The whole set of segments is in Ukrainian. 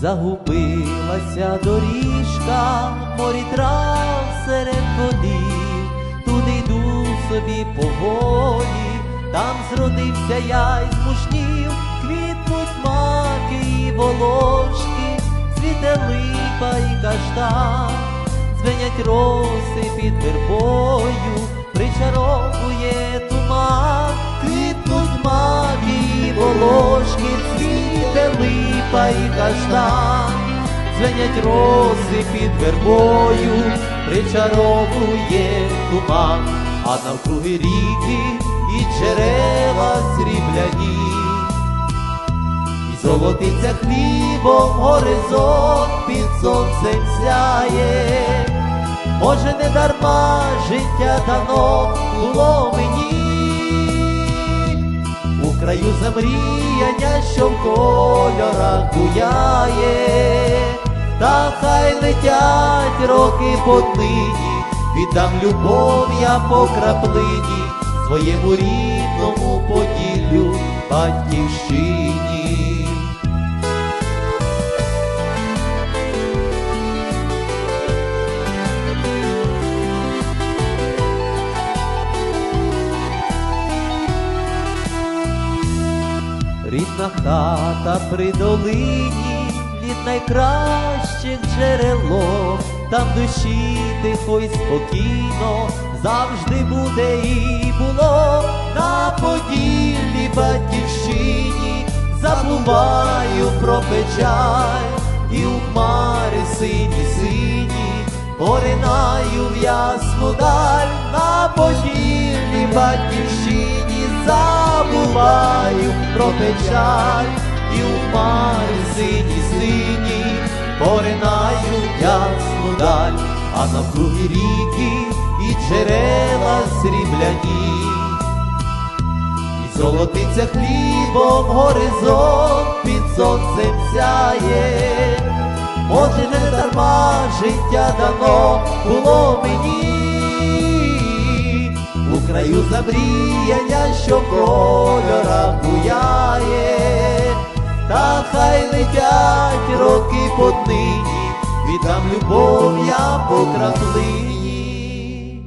Загубилася доріжка, морі трав серед води, туди йду собі поволі, там зродився я й змушнів, квітнуть маки і волошки, цвіте липа і каштан, дзвенять роси під вербою, причаровує туман, квітнуть маки і волошки, липа і каштан, дзвенять роси під вербою, причаровує туман, а навкруги ріки і джерела срібляні. І золотиться хлібом горизонт під сонцем сяє, може не дарма життя дано було мені, краю замріяння, що в кольорах буяє, та хай летять роки потині, віддам любов я по краплині своєму рідному поділлю батьківщині. Рідна хата при долині, від найкращих джерело, там душі тихо й спокійно, завжди буде і було. На поділлі батьківщині, забуваю про печаль. І у хмари сині сині, поринаю в ясну даль. На поділлі батьківщині, забуваю про печаль і у хмари сині сині, поринаю ясну даль, а навкруги ріки і джерела срібляні. І золотиться хлібом горизонт під сонцем сяє, може не дарма життя дано було мені, краю замріяння, що кольора буяє, та хай летять роки поднині, віддам любов я по краплині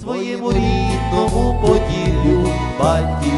своєму рідному поділлю батьківщині.